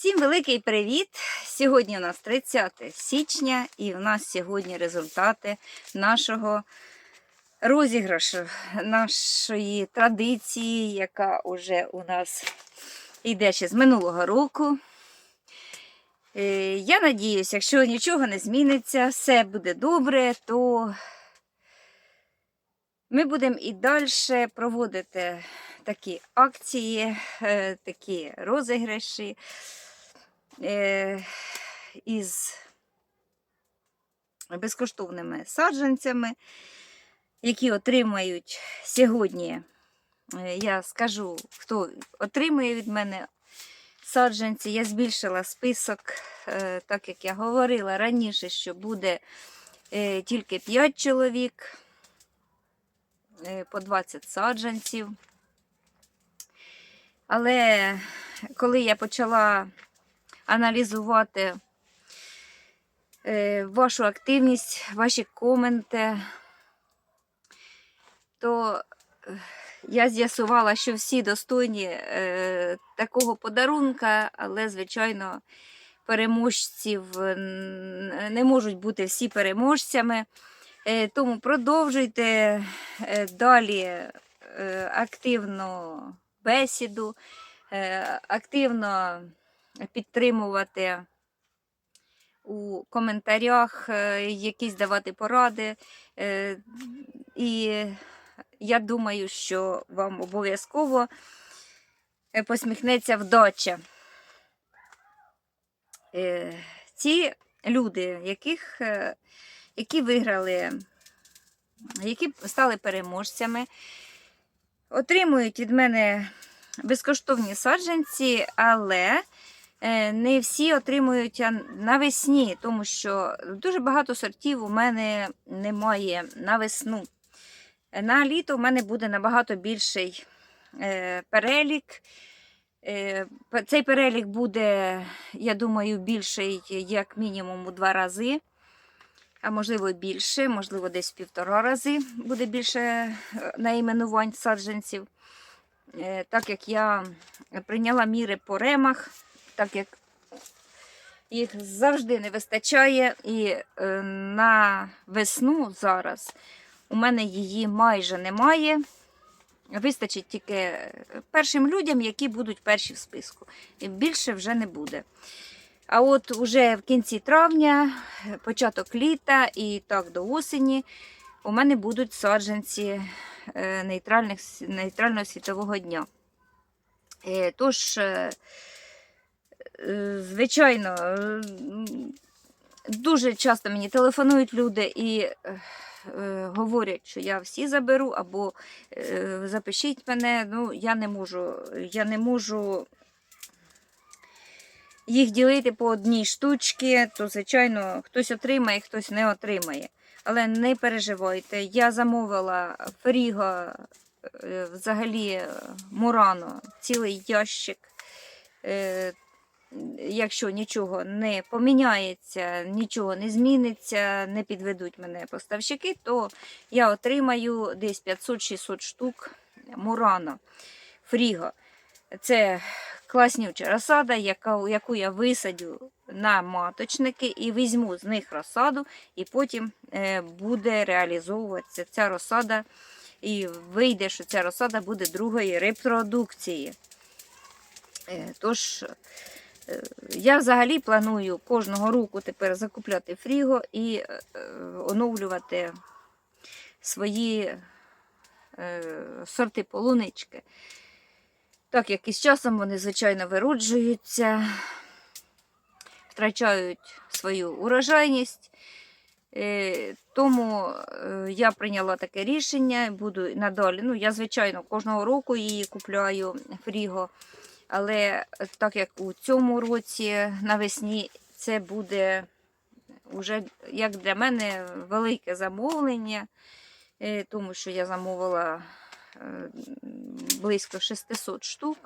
Всім великий привіт! Сьогодні у нас 30 січня і у нас сьогодні результати нашого розіграшу, нашої традиції, яка вже у нас йде ще з минулого року. Е, Я надіюся, якщо нічого не зміниться, все буде добре, то ми будемо і далі проводити такі акції, е, такі розіграші із безкоштовними саджанцями, які отримають сьогодні. е, Я скажу, хто отримує від мене саджанці. Я збільшила список, е, так як я говорила раніше, що буде е, тільки 5 чоловік е, по 20 саджанців. Але коли я почала аналізувати е, вашу активність, ваші коменти, то е, я з'ясувала, що всі достойні е, такого подарунка, але, звичайно, переможців не можуть бути всі переможцями. Тому продовжуйте далі активну бесіду, активно підтримувати у коментарях, е, якісь давати поради. Е, І я думаю, що вам обов'язково е, посміхнеться вдача. Ці люди, яких, які виграли, які стали переможцями, отримують від мене безкоштовні саджанці, але не всі отримують навесні, тому що дуже багато сортів у мене немає на весну. На літо в мене буде набагато більший е, перелік. Е, Цей перелік буде, я думаю, більший як мінімум у два рази, а можливо більше, можливо, десь в півтора рази буде більше е, найменувань саджанців. Е, Так як я прийняла міри по ремах, так як їх завжди не вистачає, і е, на весну зараз у мене її майже немає. Вистачить тільки першим людям, які будуть перші в списку. І Більше вже не буде. А от уже в кінці травня, початок літа і так до осені у мене будуть саджанці е, нейтральних, нейтрального світового дня. Е, Тож, звичайно, е, дуже часто мені телефонують люди і е, е, говорять, що я всі заберу, або е, запишіть мене. Ну, я не можу, я не можу їх ділити по одній штучці, то, звичайно, хтось отримає, хтось не отримає. Але не переживайте, я замовила фріго, е, взагалі е, Мурано, цілий ящик. Якщо нічого не поміняється, нічого не зміниться, не підведуть мене поставщики, то я отримаю десь 500-600 штук Мурано Фріго. Це класнюча розсада, яка, яку я висадю на маточники і візьму з них розсаду, і потім е, буде реалізовуватися ця розсада, і вийде, що ця розсада буде другої репродукції. Е, Тож, я взагалі планую кожного року тепер закупляти фріго і е, е, оновлювати свої е, сорти полунички. Так як із часом вони, звичайно, вироджуються, втрачають свою урожайність. Е, Тому е, я прийняла таке рішення, буду надалі. Ну, я, звичайно, кожного року її купляю фріго. Але так як у цьому році навесні це буде вже як для мене велике замовлення, е, тому що я замовила е, близько 600 штук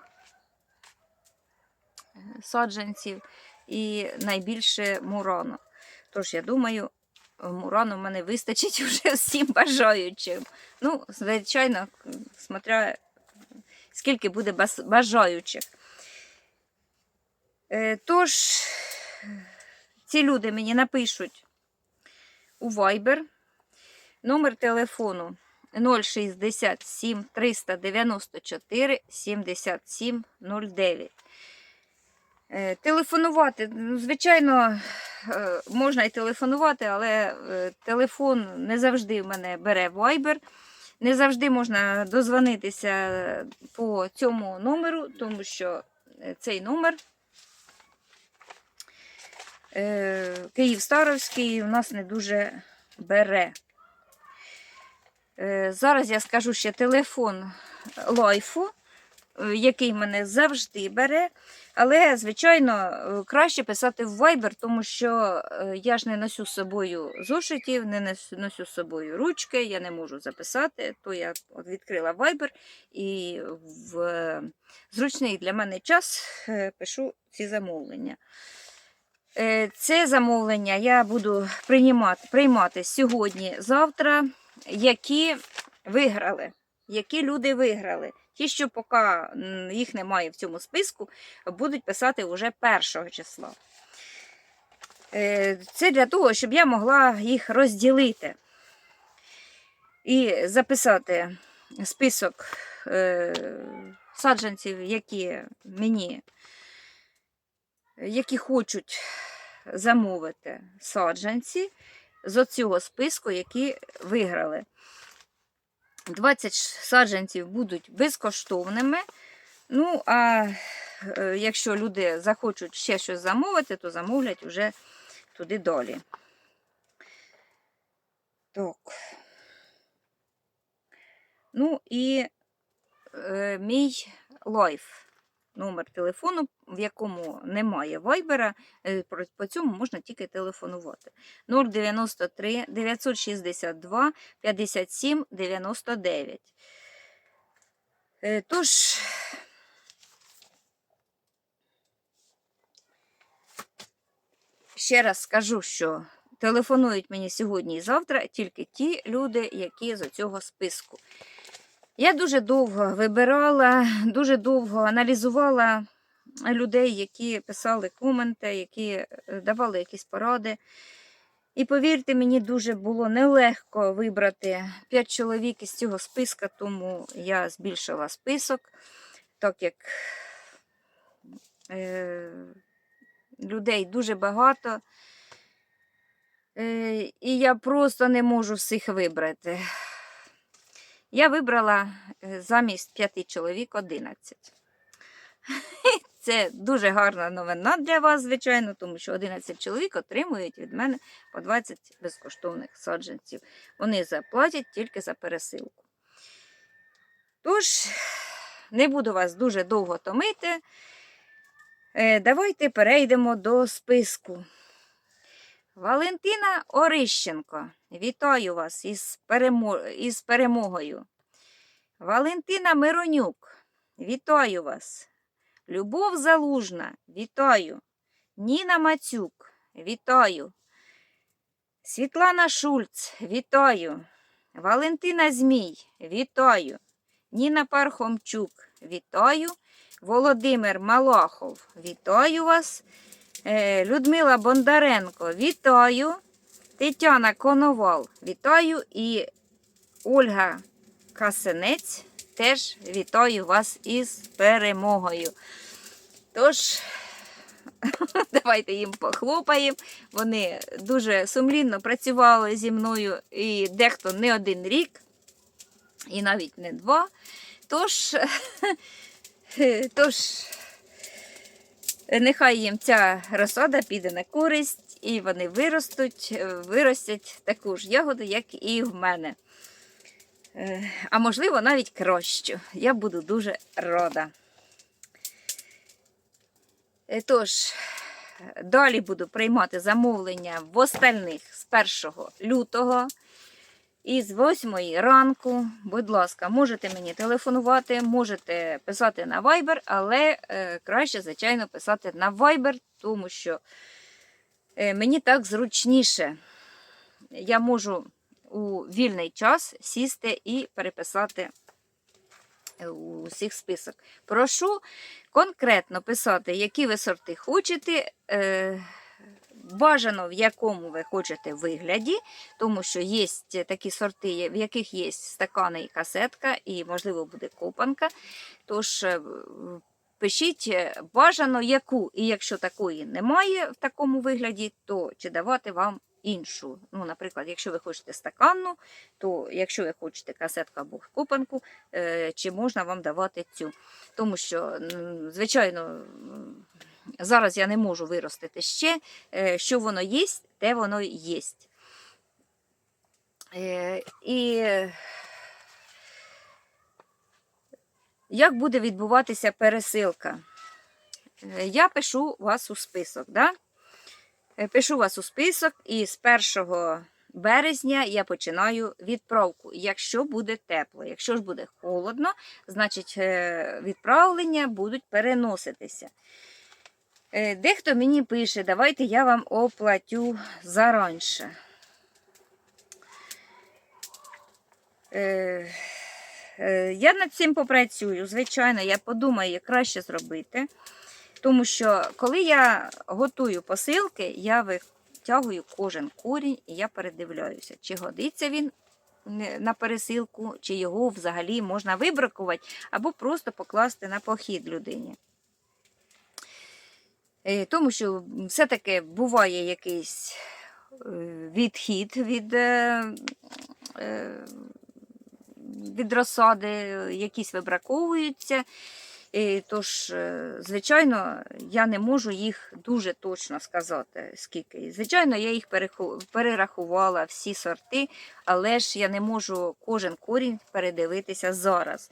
е, саджанців і найбільше мурану. Тож, я думаю, мурану в мене вистачить вже всім бажаючим. Ну, звичайно, смотря скільки буде бажаючих. Е, Тож, ці люди мені напишуть у Viber номер телефону 067 394 77 09. Е, Телефонувати, ну, звичайно, е, можна і телефонувати, але е, телефон не завжди в мене бере Viber. Не завжди можна дозвонитися по цьому номеру, тому що е, цей номер е, Київ-Старовський у нас не дуже бере. Е, Зараз я скажу ще телефон лайфу, е, який мене завжди бере. Але, звичайно, е, краще писати в Viber, тому що е, я ж не носю з собою зошитів, не носю з собою ручки, я не можу записати. То я відкрила Viber і в е, зручний для мене час е, пишу ці замовлення. Е, Це замовлення я буду приймати, приймати сьогодні, завтра, які виграли, які люди виграли. Ті, що поки їх немає в цьому списку, будуть писати вже першого числа. Е, Це для того, щоб я могла їх розділити і записати список е, саджанців, які мені, які хочуть замовити саджанці з оцього списку, які виграли. 20 саджанців будуть безкоштовними. Ну, а е, якщо люди захочуть ще щось замовити, то замовлять вже туди далі. Так. Ну і е, мій лайф. Номер телефону, в якому немає вайбера, е, по цьому можна тільки телефонувати. 093 962 57 99. Е, Тож, ще раз скажу, що телефонують мені сьогодні і завтра тільки ті люди, які з цього списку. Я дуже довго вибирала, дуже довго аналізувала людей, які писали коменти, які е, давали якісь поради. І повірте, мені дуже було нелегко вибрати 5 чоловік із цього списка, тому я збільшила список, так як е, людей дуже багато. Е, і я просто не можу всіх вибрати. Я вибрала е, замість 5 чоловік 11. Це дуже гарна новина для вас, звичайно, тому що 11 чоловік отримують від мене по 20 безкоштовних саджанців. Вони заплатять тільки за пересилку. Тож, не буду вас дуже довго томити. Е, Давайте перейдемо до списку. Валентина Орищенко, вітаю вас із, перемо... із перемогою. Валентина Миронюк, вітаю вас. Любов Залужна, вітаю. Ніна Мацюк, вітаю. Світлана Шульц, вітаю. Валентина Змій, вітаю. Ніна Пархомчук, вітаю. Володимир Малахов, вітаю вас. Е, Людмила Бондаренко, вітаю. Тетяна Коновал, вітаю. І Ольга Касенець, теж вітаю вас із перемогою. Тож, давайте їм похлопаємо. Вони дуже сумлінно працювали зі мною, і дехто не один рік, і навіть не два. Тож, тож нехай їм ця розсада піде на користь, і вони виростуть, е, виростять таку ж ягоду, як і в мене. Е, А можливо, навіть кращу. Я буду дуже рада. Е, Тож, далі буду приймати замовлення в остальних з 1 лютого. І з 8 ранку, будь ласка, можете мені телефонувати, можете писати на Viber, але е, краще, звичайно, писати на Viber, тому що мені так зручніше. Я можу у вільний час сісти і переписати е, усіх список. Прошу конкретно писати, які ви сорти хочете. Е, Бажано в якому ви хочете вигляді, тому що є такі сорти, в яких є стакани і касетка, і, можливо, буде копанка. Тож е, пишіть е, бажано яку, і якщо такої немає в такому вигляді, то чи давати вам іншу. Ну, Наприклад, якщо ви хочете стаканну, то якщо ви хочете касетку або копанку, е, чи можна вам давати цю. Тому що, звичайно, зараз я не можу виростити ще, е, що воно є, те воно є. І як буде відбуватися пересилка? Е, Я пишу вас у список. Да? Е, Пишу вас у список, і з 1 березня я починаю відправку, якщо буде тепло. Якщо ж буде холодно, значить е, відправлення будуть переноситися. Дехто мені пише, давайте я вам оплатю заранше. Е, Я над цим попрацюю, звичайно, я подумаю, як краще зробити. Тому що коли я готую посилки, я витягую кожен корінь і я передивляюся, чи годиться він е, на пересилку, чи його взагалі можна вибракувати, або просто покласти на похід людині. Е, Тому що все-таки буває якийсь відхід від, від розсади, якісь вибраковуються. Е, Тож, е, звичайно, я не можу їх дуже точно сказати, скільки. Звичайно, я їх перерахувала всі сорти, але ж я не можу кожен корінь передивитися зараз.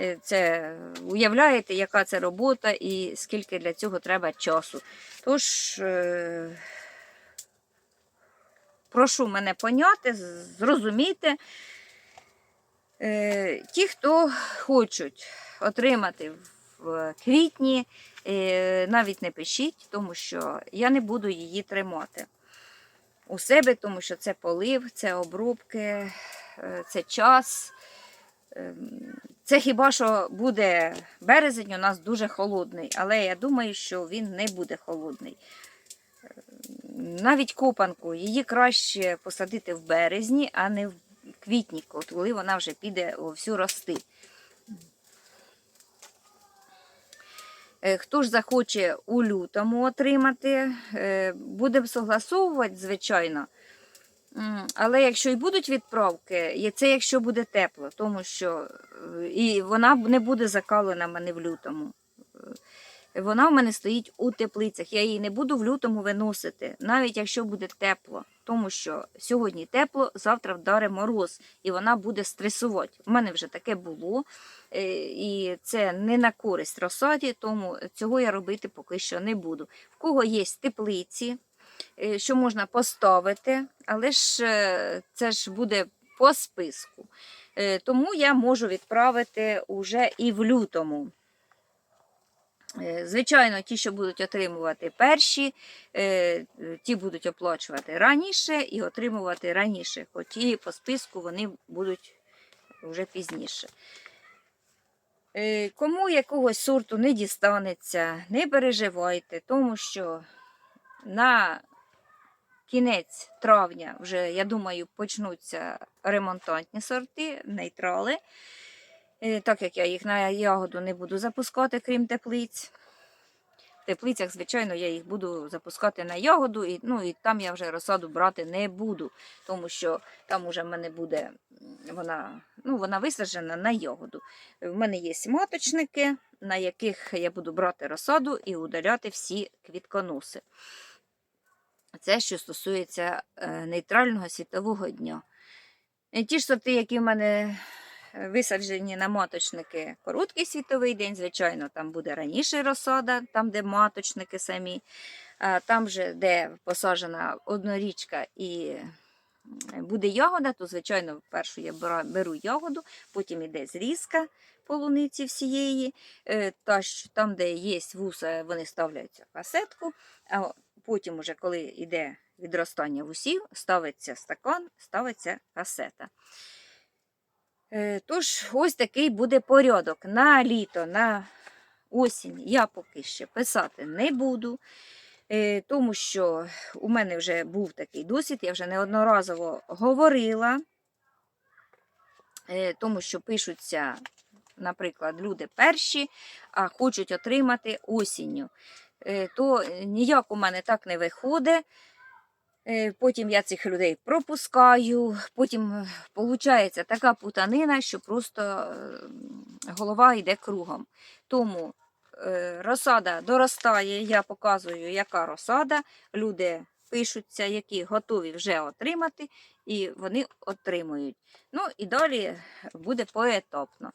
Е, Це уявляєте, яка це робота і скільки для цього треба часу. Тож, е, прошу мене поняти, зрозуміти. Е, Ті, хто хочуть отримати в квітні, е, навіть не пишіть, тому що я не буду її тримати у себе, тому що це полив, це обробки, е, це час. Ем, Це хіба що буде березень у нас дуже холодний, але я думаю, що він не буде холодний. Ем, Навіть копанку її краще посадити в березні, а не в квітні, коли вона вже піде всю рости. Е, Хто ж захоче у лютому отримати, е, будемо согласовувати, звичайно. Але якщо і будуть відправки, це якщо буде тепло, тому що е, і вона не буде закалена мене в лютому. Вона в мене стоїть у теплицях. Я її не буду в лютому виносити, навіть якщо буде тепло. Тому що сьогодні тепло, завтра вдаре мороз, і вона буде стресувати. У мене вже таке було, е, і це не на користь розсаді, тому цього я робити поки що не буду. В кого є теплиці, е, що можна поставити, але ж е, це ж буде по списку. Тому я можу відправити уже і в лютому. Е, Звичайно, ті, що будуть отримувати перші, е, ті будуть оплачувати раніше і отримувати раніше, хоч і по списку вони будуть вже пізніше. Е, Кому якогось сорту не дістанеться, не переживайте, тому що на кінець травня вже, я думаю, почнуться ремонтантні сорти, нейтрали. Е, Так як я їх на ягоду не буду запускати, крім теплиць. В теплицях, звичайно, я їх буду запускати на ягоду, і, ну, і там я вже розсаду брати не буду, тому що там уже в мене буде вона, ну, вона висаджена на ягоду. В мене є маточники, на яких я буду брати розсаду і удаляти всі квітконоси. Це що стосується е, нейтрального світового дня. Е, Ті ж сорти, які в мене висаджені на маточники, короткий світовий день, звичайно, там буде раніше розсада, там, де маточники самі, там же, де посаджена однорічка і буде ягода, то, звичайно, першу я беру ягоду, потім іде зрізка полуниці всієї. Е, там, де є вуса, вони ставляться в касетку, а потім, уже, коли йде відростання вусів, ставиться стакан, ставиться касета. Е, Тож, ось такий буде порядок. На літо, на осінь я поки ще писати не буду, е, тому що у мене вже був такий досвід, я вже неодноразово говорила, е, тому що пишуться, наприклад, люди перші, а хочуть отримати осінню. То ніяк у мене так не виходить. Е, Потім я цих людей пропускаю, потім виходить така путанина, що просто е, голова йде кругом. Тому е, розсада доростає, я показую, яка розсада. Люди пишуться, які готові вже отримати, і вони отримують. Ну і далі буде поетапно.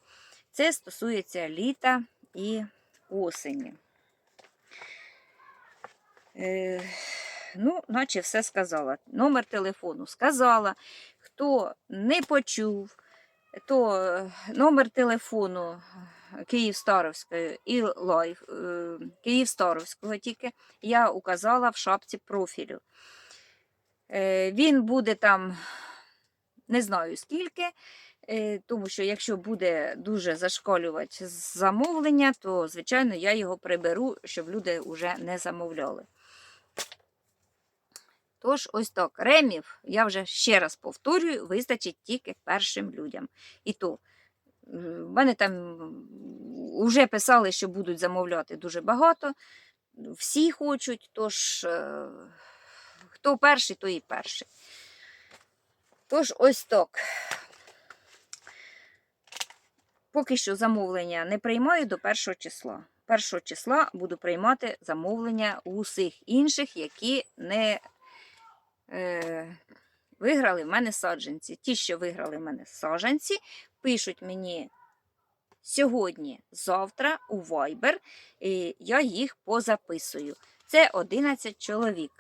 Це стосується літа і осені. Е, Ну, наче все сказала. Номер телефону сказала. Хто не почув, то е, номер телефону Київстаровської і лайф е, Київстаровського тільки я указала в шапці профілю. Е, Він буде там не знаю скільки, е, тому що якщо буде дуже зашкалювати замовлення, то, звичайно, я його приберу, щоб люди вже не замовляли. Тож, ось так, ремів, я вже ще раз повторюю, вистачить тільки першим людям. І то, в мене там вже писали, що будуть замовляти дуже багато. Всі хочуть, тож е, хто перший, той і перший. Тож, ось так. Поки що замовлення не приймаю до першого числа. Першого числа буду приймати замовлення у усіх інших, які не е, виграли в мене саджанці. Ті, що виграли в мене саджанці, пишуть мені сьогодні, завтра у Viber, і я їх позаписую. Це 11 чоловік.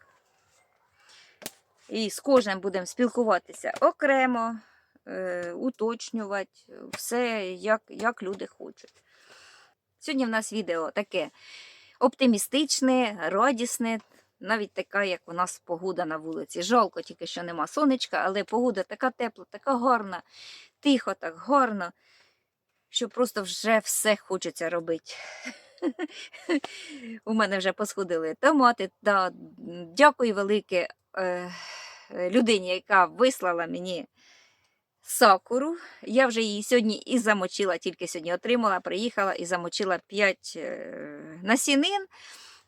І з кожним будемо спілкуватися окремо, е, уточнювати все, як, як люди хочуть. Сьогодні в нас відео таке оптимістичне, радісне, навіть така, як у нас погода на вулиці. Жалко тільки, що нема сонечка, але погода така тепла, така гарна, тихо, так гарно, що просто вже все хочеться робити. У мене вже посходили томати. Да, дякую велике е, людині, яка вислала мені сакуру. Я вже її сьогодні і замочила, тільки сьогодні отримала, приїхала і замочила 5 е, насінин,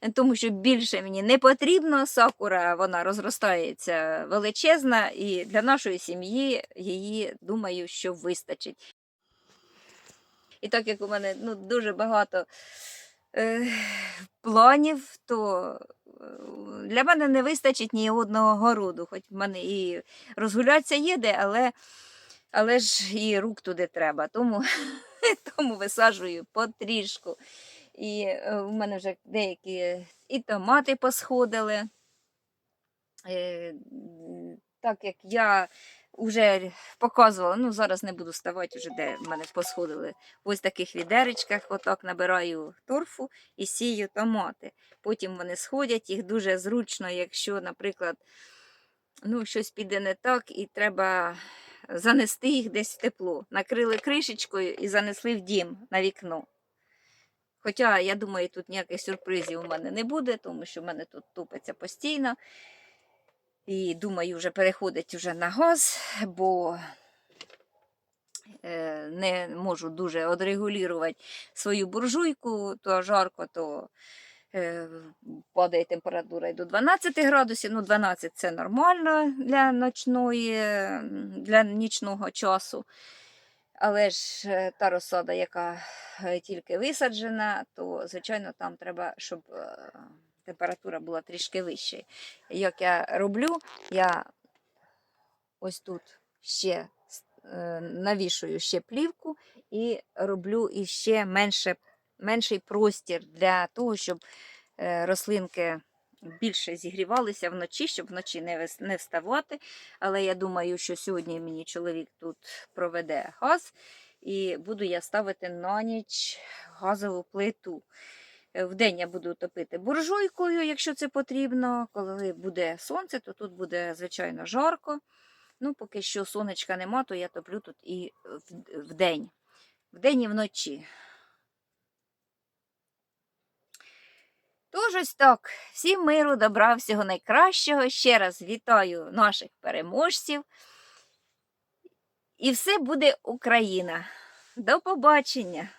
тому що більше мені не потрібно. Сакура вона розростається величезна, і для нашої сім'ї її, думаю, що вистачить. І так як у мене ну, дуже багато е, планів, то е, для мене не вистачить ні одного городу. Хоч в мене і розгулятися є де, але, але ж і рук туди треба. Тому, тому висаджую потрішку. І е, в мене вже деякі і томати посходили. Е, так як я вже показувала, ну зараз не буду ставати, вже де в мене посходили. Ось В таких відеречках, отак набираю торфу і сію томати. Потім вони сходять, їх дуже зручно, якщо, наприклад, ну, щось піде не так, і треба занести їх десь в тепло. Накрили кришечкою і занесли в дім на вікно. Хоча, я думаю, тут ніяких сюрпризів у мене не буде, тому що в мене тут тупиться постійно. І думаю, вже переходить вже на газ, бо е, не можу дуже отрегулювати свою буржуйку, то жарко, то е, падає температура і до 12 градусів. Ну, 12 це нормально для ночної, для нічного часу. Але ж е, та розсада, яка е, тільки висаджена, то, звичайно, там треба, щоб е, температура була трішки вища. Як я роблю, я ось тут ще навішую ще плівку і роблю іще менше, менший простір для того, щоб рослинки більше зігрівалися вночі, щоб вночі не, не вставати. Але я думаю, що сьогодні мені чоловік тут проведе газ, і буду я ставити на ніч газову плиту. Е, Вдень я буду топити буржуйкою, якщо це потрібно. Коли буде сонце, то тут буде, звичайно, жарко. Ну, поки що сонечка нема, то я топлю тут і в- вдень. Вдень і вночі. Тож ось так. Всім миру, добра, всього найкращого. Ще раз вітаю наших переможців. І все буде Україна. До побачення!